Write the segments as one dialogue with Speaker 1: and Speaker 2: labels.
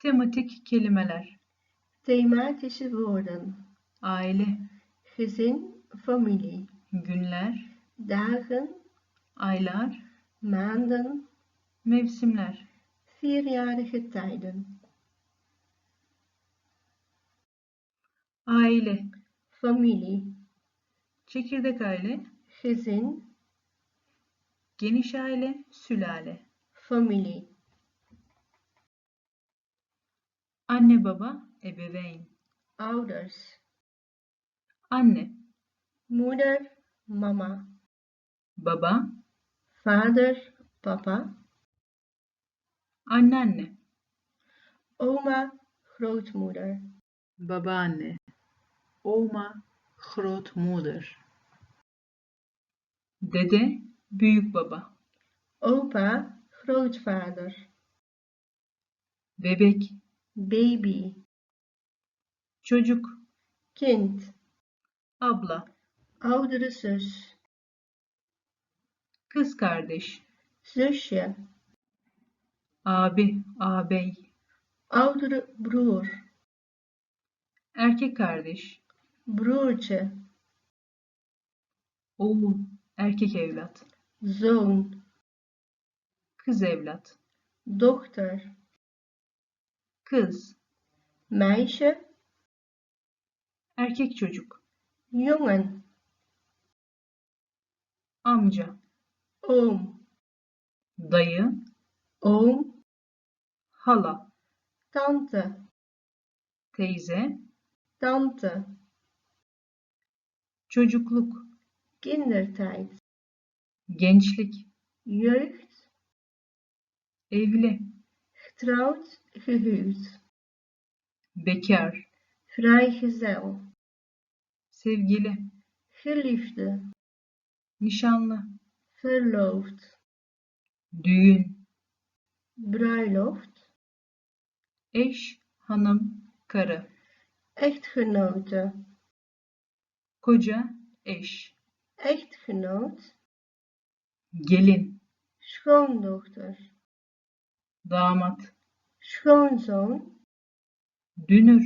Speaker 1: Tematik kelimeler.
Speaker 2: Thematische woorden.
Speaker 1: Aile,
Speaker 2: Gezin, familie.
Speaker 1: günler,
Speaker 2: Dagen,
Speaker 1: aylar,
Speaker 2: maanden,
Speaker 1: mevsimler.
Speaker 2: vierjarige tijden.
Speaker 1: Aile,
Speaker 2: Familie,
Speaker 1: çekirdek aile,
Speaker 2: gezin,
Speaker 1: geniş aile, sülale.
Speaker 2: familie.
Speaker 1: Anne baba, ebeveyn.
Speaker 2: Ouders,
Speaker 1: Anne,
Speaker 2: moeder, mama.
Speaker 1: baba,
Speaker 2: Vader, papa.
Speaker 1: anneanne,
Speaker 2: Oma, grootmoeder.
Speaker 1: babaanne, oma, grootmoeder. Dede, büyük baba.
Speaker 2: Opa, grootvader.
Speaker 1: Bebek,
Speaker 2: Baby,
Speaker 1: çocuk,
Speaker 2: kind.
Speaker 1: abla,
Speaker 2: Oudere zus.
Speaker 1: kız kardeş,
Speaker 2: Zusje.
Speaker 1: abi, ağabey,
Speaker 2: Oudere broer.
Speaker 1: erkek kardeş,
Speaker 2: Broertje.
Speaker 1: oğul, erkek evlat,
Speaker 2: Zoon.
Speaker 1: kız evlat,
Speaker 2: Dochter.
Speaker 1: Kız,
Speaker 2: Meisje.
Speaker 1: erkek çocuk,
Speaker 2: Jongen.
Speaker 1: amca,
Speaker 2: Oom.
Speaker 1: dayı,
Speaker 2: Oom.
Speaker 1: hala,
Speaker 2: Tante.
Speaker 1: teyze,
Speaker 2: Tante.
Speaker 1: çocukluk,
Speaker 2: Kindertijd.
Speaker 1: gençlik,
Speaker 2: Jeugd.
Speaker 1: evli,
Speaker 2: Getrouwd. Gehuwd.
Speaker 1: bekar,
Speaker 2: Vrijgezel.
Speaker 1: sevgili,
Speaker 2: Geliefde.
Speaker 1: nişanlı,
Speaker 2: Verloofd.
Speaker 1: düğün,
Speaker 2: Bruiloft.
Speaker 1: eş, hanım, karı,
Speaker 2: Echtgenote.
Speaker 1: koca, eş,
Speaker 2: Echtgenoot.
Speaker 1: gelin,
Speaker 2: Schoondochter.
Speaker 1: Damat,
Speaker 2: Schoonzoon.
Speaker 1: dünür,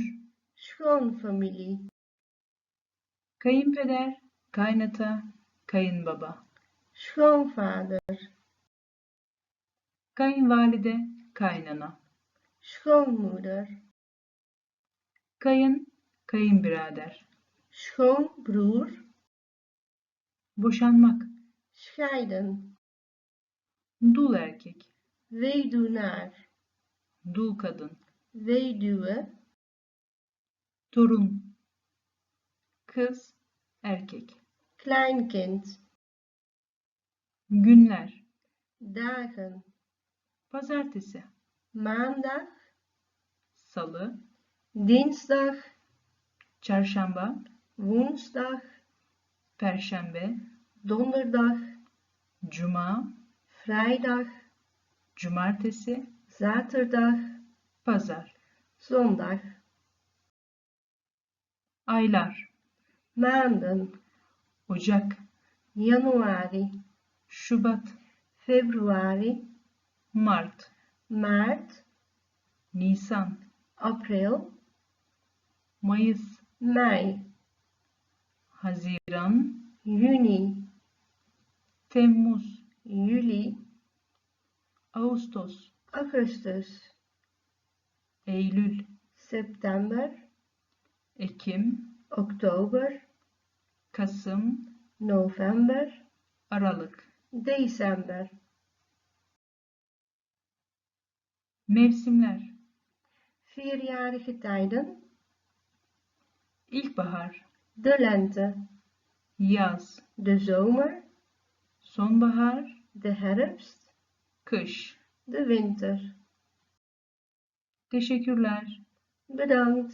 Speaker 2: Schoonfamilie.
Speaker 1: kayınpeder, kaynata, kayınbaba,
Speaker 2: Schoonvader.
Speaker 1: kayınvalide, kaynana,
Speaker 2: Schoonmoeder.
Speaker 1: kayın, kayınbirader,
Speaker 2: Schoonbroer.
Speaker 1: boşanmak,
Speaker 2: Scheiden.
Speaker 1: dul erkek,
Speaker 2: Weduwnaar.
Speaker 1: dul kadın,
Speaker 2: Weduwe.
Speaker 1: torun, kız, erkek,
Speaker 2: Kleinkind.
Speaker 1: günler,
Speaker 2: Dagen.
Speaker 1: pazartesi,
Speaker 2: Maandag.
Speaker 1: salı,
Speaker 2: Dinsdag.
Speaker 1: çarşamba,
Speaker 2: Woensdag.
Speaker 1: perşembe,
Speaker 2: Donderdag.
Speaker 1: cuma,
Speaker 2: Vrijdag.
Speaker 1: Cumartesi,
Speaker 2: Zaterdag.
Speaker 1: pazar,
Speaker 2: Zondag.
Speaker 1: aylar,
Speaker 2: Maanden.
Speaker 1: ocak,
Speaker 2: Januari.
Speaker 1: şubat,
Speaker 2: Februari.
Speaker 1: mart,
Speaker 2: Maart.
Speaker 1: nisan,
Speaker 2: April.
Speaker 1: mayıs,
Speaker 2: Mei.
Speaker 1: haziran,
Speaker 2: Juni.
Speaker 1: temmuz,
Speaker 2: Juli.
Speaker 1: Ağustos,
Speaker 2: Augustus.
Speaker 1: eylül,
Speaker 2: September.
Speaker 1: ekim,
Speaker 2: Oktober.
Speaker 1: kasım,
Speaker 2: November.
Speaker 1: aralık,
Speaker 2: December.
Speaker 1: mevsimler,
Speaker 2: Vierjarige tijden.
Speaker 1: ilkbahar,
Speaker 2: De lente.
Speaker 1: yaz,
Speaker 2: De zomer.
Speaker 1: sonbahar,
Speaker 2: De herfst.
Speaker 1: Kış.
Speaker 2: De winter.
Speaker 1: Teşekkürler.
Speaker 2: Bedankt.